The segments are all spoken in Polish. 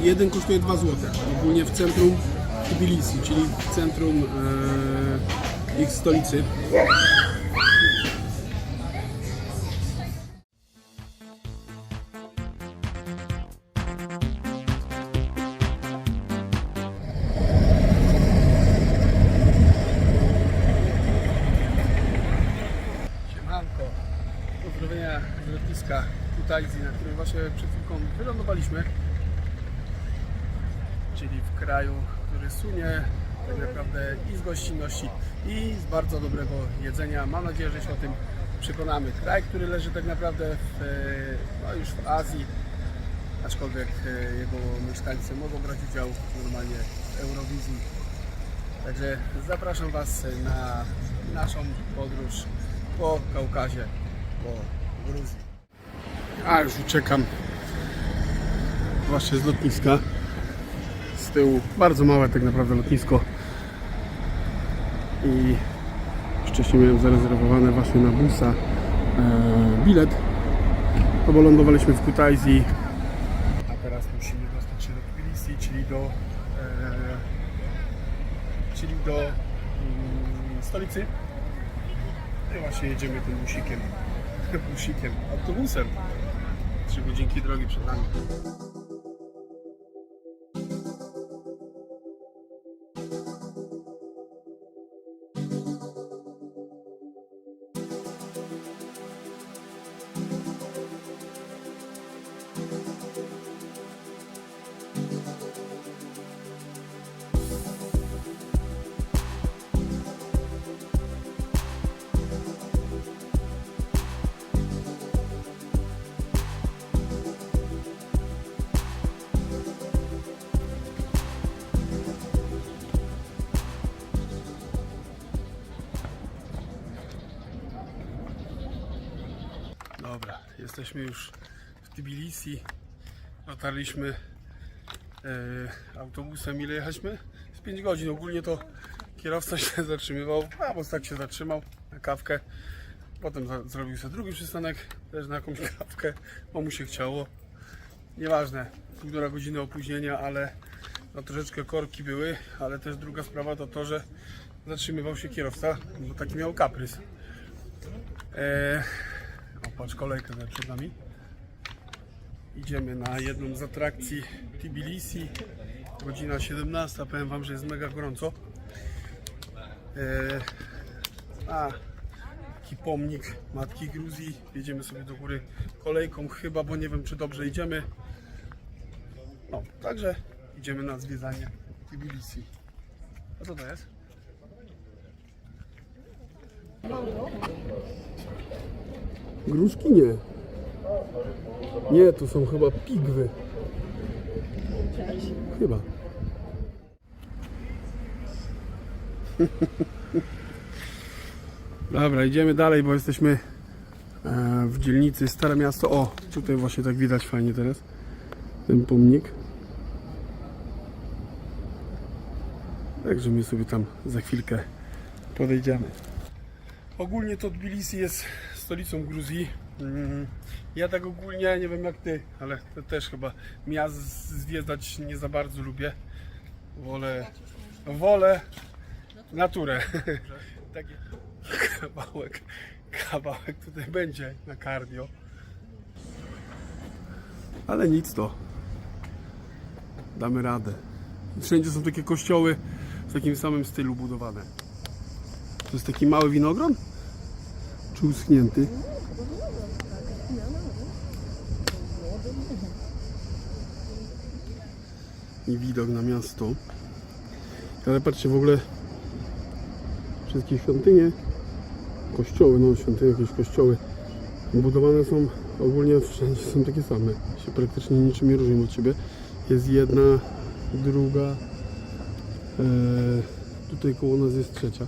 jeden kosztuje 2 zł. Ogólnie w centrum Tbilisi, czyli w centrum e, ich stolicy. Czyli w kraju, który sunie tak naprawdę i z gościnności, i z bardzo dobrego jedzenia. Mam nadzieję, że się o tym przekonamy. Kraj, który leży tak naprawdę w, e, no już w Azji, aczkolwiek e, jego mieszkańcy mogą brać udział normalnie w Eurowizji. Także zapraszam Was na naszą podróż po Kaukazie, po Gruzji. A już uciekam właśnie z lotniska. Tyłu bardzo małe tak naprawdę lotnisko. I wcześniej miałem zarezerwowane właśnie na busa e, bilet. No bo lądowaliśmy w Kutaisi. A teraz musimy dostać się do Tbilisi, czyli do e, czyli do mm, stolicy. No i właśnie jedziemy tym busikiem, busikiem, autobusem. Trzy godzinki drogi przed nami. Jesteśmy już w Tbilisi. Dotarliśmy e, autobusem. Ile jechaliśmy? Z 5 godzin. Ogólnie to kierowca się zatrzymywał, a bo tak się zatrzymał na kawkę. Potem za, zrobił sobie drugi przystanek, też na jakąś kawkę, bo mu się chciało. Nieważne, półtora godziny opóźnienia, ale no, troszeczkę korki były, ale też druga sprawa to to, że zatrzymywał się kierowca, bo taki miał kaprys. E, o, patrz, kolejkę przed nami. Idziemy na jedną z atrakcji Tbilisi. Godzina 17. Powiem Wam, że jest mega gorąco. E, a, taki pomnik Matki Gruzji. Jedziemy sobie do góry kolejką chyba, bo nie wiem czy dobrze idziemy. No, także idziemy na zwiedzanie Tbilisi. A co to jest? Gruszki nie. Nie, to są chyba pigwy. Chyba. Dobra, idziemy dalej, bo jesteśmy e, w dzielnicy Stare Miasto. O, tutaj właśnie tak widać fajnie teraz ten pomnik. Także my sobie tam za chwilkę podejdziemy. Ogólnie to Tbilisi jest stolicą Gruzji. Mm, Ja tak ogólnie nie wiem jak ty, ale to też chyba miast zwiedzać nie za bardzo lubię. Wolę, wolę naturę. Taki kawałek, kawałek tutaj będzie na cardio. Ale nic to. Damy radę. Wszędzie są takie kościoły w takim samym stylu budowane. To jest taki mały winogron? Czy uschnięty? I widok na miasto. Ale patrzcie w ogóle wszystkie świątynie, kościoły, no świątynie, jakieś kościoły budowane są ogólnie wszędzie są takie same. Się praktycznie niczym nie różnią od siebie. Jest jedna, druga. E, tutaj koło nas jest trzecia.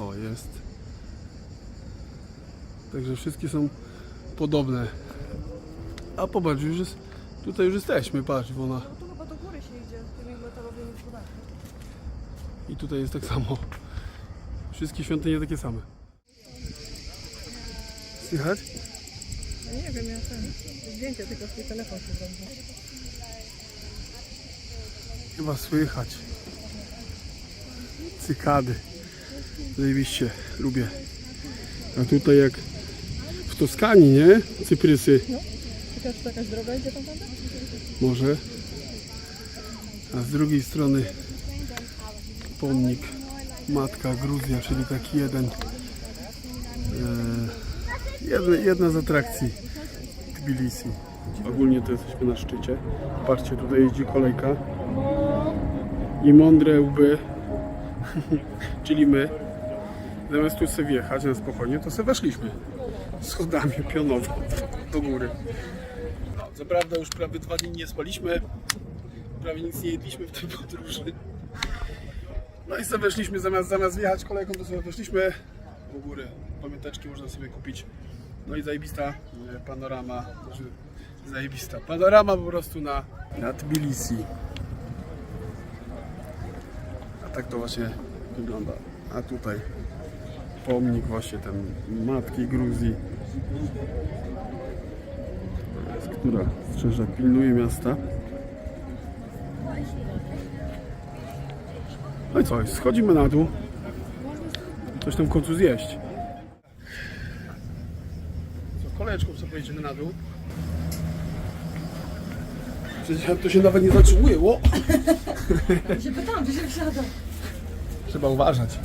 O, jest. Także wszystkie są podobne. A popatrz, już jest, tutaj już jesteśmy, patrz, bo ona. No tu chyba do góry się idzie tymi metalowymi schodami. I tutaj jest tak samo. Wszystkie świątynie takie same. Słychać? Nie wiem, ja ten. Zdjęcie tylko swój telefon się zrobił. Chyba słychać. Cykady. Zajebiście, lubię. A tutaj jak w Toskanii, nie? Cyprysy. Ciekawe, czy to jakaś droga idzie tam? Może. A z drugiej strony pomnik Matka Gruzja, czyli taki jeden, e, jedna, jedna z atrakcji Tbilisi. Ogólnie to jesteśmy na szczycie. Patrzcie, tutaj jeździ kolejka. I mądre łby, czyli my, zamiast tu sobie wjechać na spokojnie, to sobie weszliśmy schodami pionowo do góry. Co prawda już prawie dwa dni nie spaliśmy, prawie nic nie jedliśmy w tej podróży. No i sobie weszliśmy, zamiast, zamiast wjechać kolejką, to sobie weszliśmy do góry. Pamiąteczki można sobie kupić. No i zajebista e, panorama, znaczy zajebista panorama po prostu na, na Tbilisi. A tak to właśnie wygląda. A tutaj pomnik właśnie ten Matki Gruzji która strzeże, pilnuje miasta. No i co, schodzimy na dół. Coś tam w końcu zjeść. Co, kolejeczką sobie pojedziemy na dół. Przecież to się nawet nie zatrzymuje. Ło! Ja się pytałam, gdzie się wsiada. Trzeba uważać.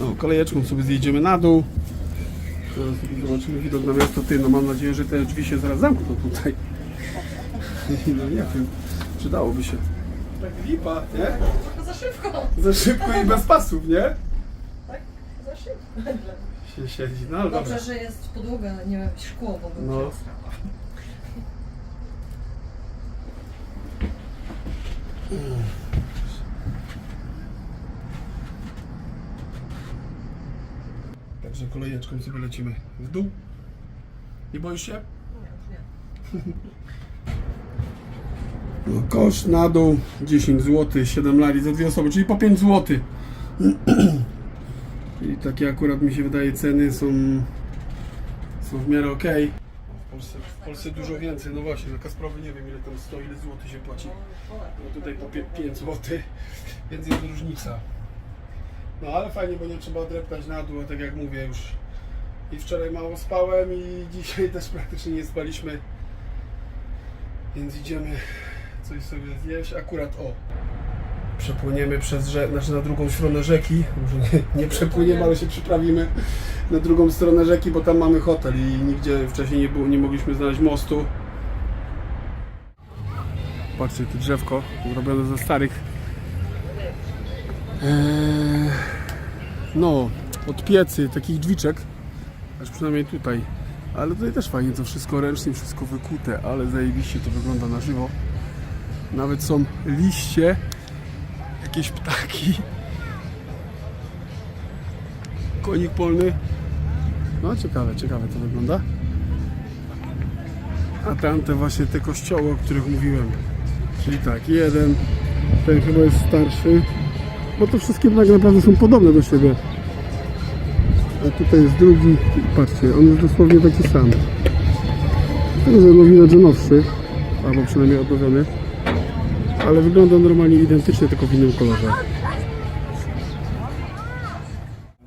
No, kolejeczką sobie zjedziemy na dół. Zaraz sobie zobaczymy widok na miasto. Ty, no mam nadzieję, że te drzwi się zaraz zamkną tutaj. No nie wiem, przydałoby się. Tak lipa, nie? Za szybko. Za szybko i bez pasów, nie? Za szybko. Się siedzi, no ale dobra. Dobrze, że jest podłoga, nie wiem, szkło, bo bym No. się Także kolejeczką sobie lecimy w dół. Nie boisz się? No, koszt na dół 10 zł, 7 lari za dwie osoby, czyli po 5 zł. Czyli takie akurat mi się wydaje ceny są, są w miarę ok. W Polsce, w Polsce dużo więcej, no właśnie, na Kasprowy nie wiem ile tam 100, ile złotych się płaci. No tutaj po 5 zł, więc jest różnica. No ale fajnie, bo nie trzeba dreptać na dół, tak jak mówię już i wczoraj mało spałem i dzisiaj też praktycznie nie spaliśmy. Więc idziemy coś sobie zjeść. Akurat o, przepłyniemy przez rzekę, znaczy na drugą stronę rzeki. Może nie, nie przepłyniemy, ale się przyprawimy na drugą stronę rzeki, bo tam mamy hotel i nigdzie wcześniej nie, było, nie mogliśmy znaleźć mostu. Patrzcie, to drzewko zrobione ze starych Eee, no, od piecy, takich drzwiczek, aż przynajmniej tutaj. Ale tutaj też fajnie, to wszystko ręcznie, wszystko wykute, ale zajebiście to wygląda na żywo. Nawet są liście, jakieś ptaki. Konik polny. No ciekawe, ciekawe to wygląda. A tamte właśnie te kościoły, o których mówiłem. Czyli tak, jeden, ten chyba jest starszy, bo to wszystkie tak naprawdę są podobne do siebie. Tutaj jest drugi, patrzcie, on jest dosłownie taki sam. No widać, że nowszy, albo przynajmniej odnowiony. Ale wygląda normalnie identycznie, tylko w innym kolorze.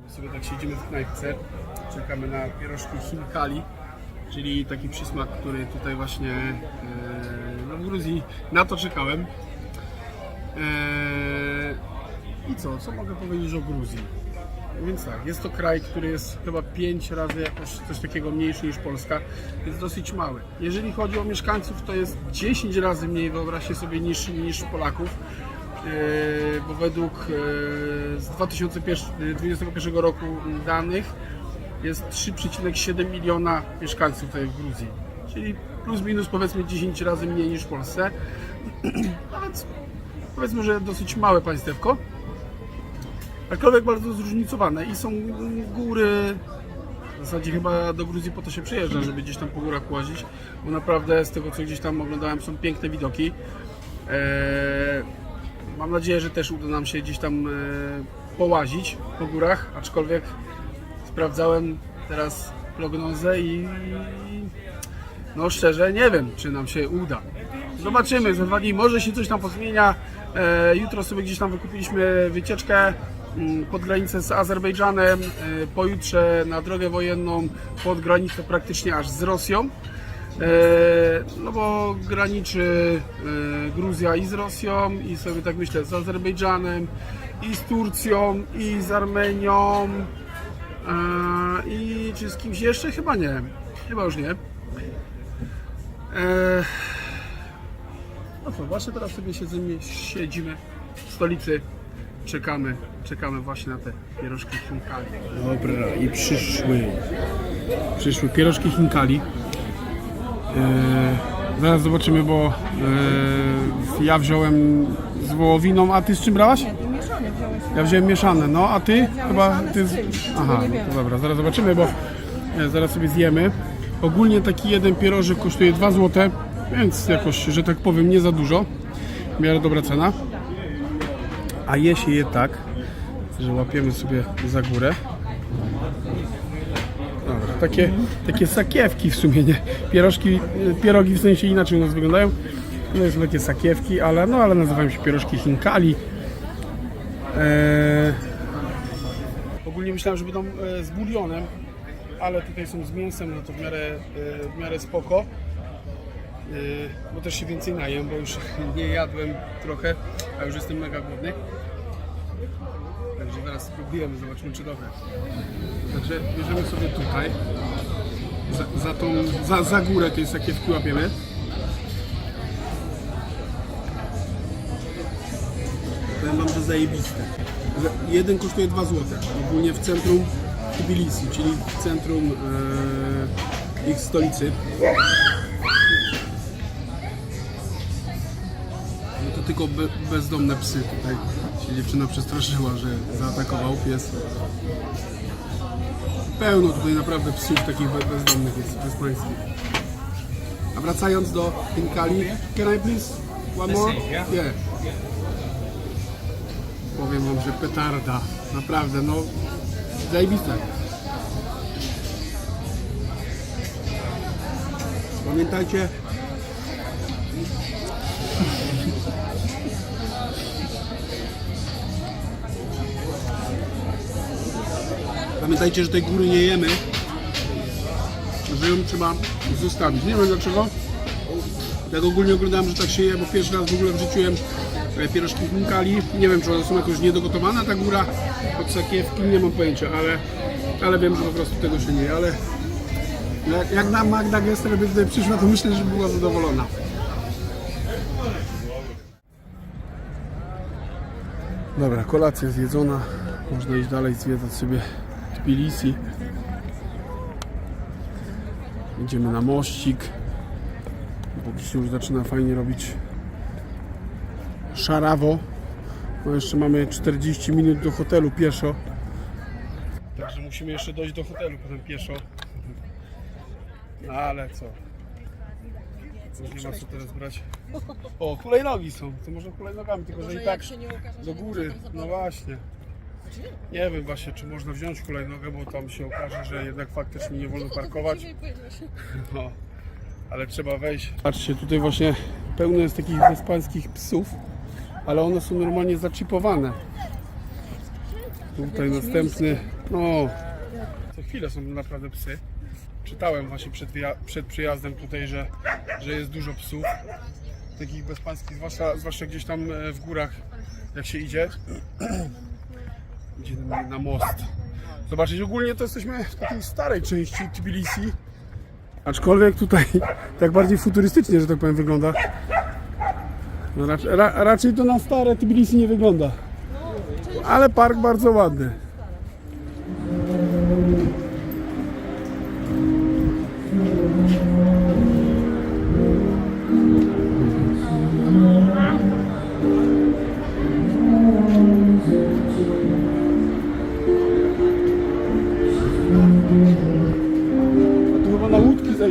Sobie tak siedzimy w knajpce, czekamy na pierożki Chinkali, czyli taki przysmak, który tutaj właśnie e, no w Gruzji, na to czekałem. Eee, I co? Co mogę powiedzieć o Gruzji? Więc tak, jest to kraj, który jest chyba 5 razy jakoś coś takiego mniejszy niż Polska, więc dosyć mały. Jeżeli chodzi o mieszkańców, to jest 10 razy mniej, wyobraźcie sobie, niż, niż Polaków. Eee, bo według eee, z 2021 roku danych jest 3,7 miliona mieszkańców tutaj w Gruzji. Czyli plus minus powiedzmy 10 razy mniej niż w Polsce. Więc powiedzmy, że dosyć małe państewko. Aczkolwiek bardzo zróżnicowane i są góry. W zasadzie chyba do Gruzji po to się przyjeżdża, żeby gdzieś tam po górach łazić, bo naprawdę z tego co gdzieś tam oglądałem są piękne widoki. Eee, mam nadzieję, że też uda nam się gdzieś tam e, połazić po górach, aczkolwiek sprawdzałem teraz prognozę i no szczerze nie wiem, czy nam się uda. Zobaczymy, za dwa dni może się coś tam pozmienia. E, jutro sobie gdzieś tam wykupiliśmy wycieczkę pod granicę z Azerbejdżanem, e, pojutrze na drogę wojenną pod granicę praktycznie aż z Rosją. E, no bo graniczy e, Gruzja i z Rosją i sobie tak myślę z Azerbejdżanem i z Turcją i z Armenią e, i czy z kimś jeszcze? Chyba nie. Chyba już nie. E, no co, właśnie teraz sobie siedzimy w stolicy, czekamy, czekamy właśnie na te pierożki Chinkali. Dobra, i przyszły, przyszły pierożki Chinkali. E, zaraz zobaczymy, bo e, ja wziąłem z wołowiną, a ty z czym brałaś? Wziąłeś. Ja wziąłem mieszane, no a ty? Chyba ty. z Aha, wiem. to dobra, zaraz zobaczymy, bo e, zaraz sobie zjemy. Ogólnie taki jeden pierożek kosztuje 2 zł, więc jakoś, że tak powiem, nie za dużo. W miarę dobra cena. A je się je tak, że łapiemy sobie za górę. Takie, takie sakiewki w sumie, nie? Pierożki, pierogi w sensie inaczej u nas wyglądają. No są takie sakiewki, ale, no, ale nazywają się pierożki Chinkali. Eee, ogólnie myślałem, że będą e, z bulionem, ale tutaj są z mięsem, no to w miarę, e, w miarę spoko. E, bo też się więcej najem, bo już nie jadłem trochę, a już jestem mega głodny. Także zaraz spróbujemy, zobaczymy czy dobre. Także bierzemy sobie tutaj, za, za tą, za, za górę tej sakiewki łapiemy. Powiem wam, że zajebiste. Jeden kosztuje 2 zł. Ogólnie w centrum Tbilisi, czyli w centrum e, ich stolicy. Tylko be, bezdomne psy tutaj się dziewczyna przestraszyła, że zaatakował pies. Pełno tutaj naprawdę psów takich be- bezdomnych jest bezpańskich. A wracając do Hinkali, can I please one more? Yeah. Powiem wam, że petarda. Naprawdę, no zajebiste. Pamiętajcie, Pamiętajcie, że tej góry nie jemy, że ją trzeba zostawić. Nie wiem dlaczego. Jak ogólnie oglądałem, że tak się je, bo pierwszy raz w ogóle w życiu jem e, pierożki Hinkali. Nie wiem, czy one są jakoś niedogotowane, ta góra od sakiewki, nie mam pojęcia, ale, ale wiem, że po prostu tego się nie je, ale jak, jak nam Magda Gester by tutaj przyszła, to myślę, że była zadowolona. Dobra, kolacja zjedzona. Można iść dalej zwiedzać sobie Tbilisi. Idziemy na mościk. Póki się już zaczyna fajnie robić szarawo. No jeszcze mamy 40 minut do hotelu pieszo. Także musimy jeszcze dojść do hotelu potem pieszo. No ale co? Nie ma co teraz brać. O, hulajnogi są. To może hulajnogami, tylko że i tak do góry. No właśnie. Nie wiem właśnie, czy można wziąć hulajnogę, bo tam się okaże, że jednak faktycznie nie wolno parkować. No, ale trzeba wejść. Patrzcie, tutaj właśnie pełno jest takich bezpańskich psów, ale one są normalnie zaczipowane. Tutaj następny, no, co chwilę są naprawdę psy. Czytałem właśnie przed, przed przyjazdem tutaj, że, że jest dużo psów, takich bezpańskich, zwłaszcza, zwłaszcza gdzieś tam e, w górach, jak się idzie. Idziemy na, most. Zobaczyć, ogólnie to jesteśmy w takiej starej części Tbilisi. Aczkolwiek tutaj tak bardziej futurystycznie, że tak powiem, wygląda. No ra, raczej to na stare Tbilisi nie wygląda. Ale park bardzo ładny.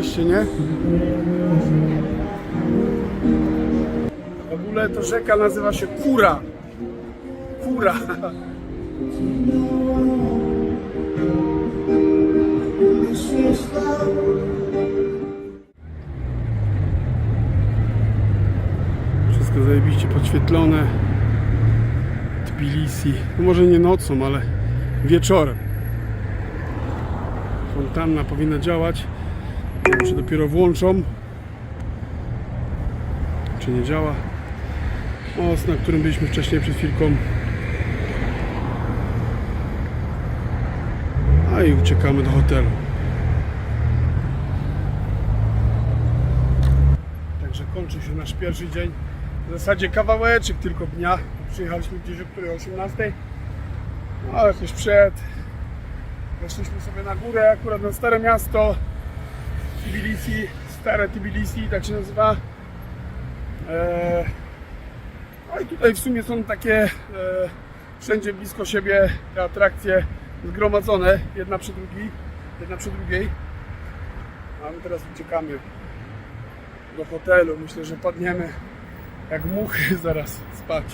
przejście, nie? W ogóle to rzeka nazywa się Kura. Kura. Wszystko zajebiście podświetlone. Tbilisi. No może nie nocą, ale wieczorem fontanna powinna działać. Nie czy dopiero włączą. Czy nie działa. Most, na którym byliśmy wcześniej przed chwilką. A i uciekamy do hotelu. Także kończy się nasz pierwszy dzień. W zasadzie kawałeczek tylko dnia. Przyjechaliśmy gdzieś o której 18. No jakoś przed. Weszliśmy sobie na górę, akurat na stare miasto. Tbilisi, stare Tbilisi, tak się nazywa. Eee, no i tutaj w sumie są takie e, wszędzie blisko siebie te atrakcje zgromadzone, jedna przy drugiej, jedna przy drugiej. A my teraz uciekamy do hotelu. Myślę, że padniemy jak muchy zaraz spać.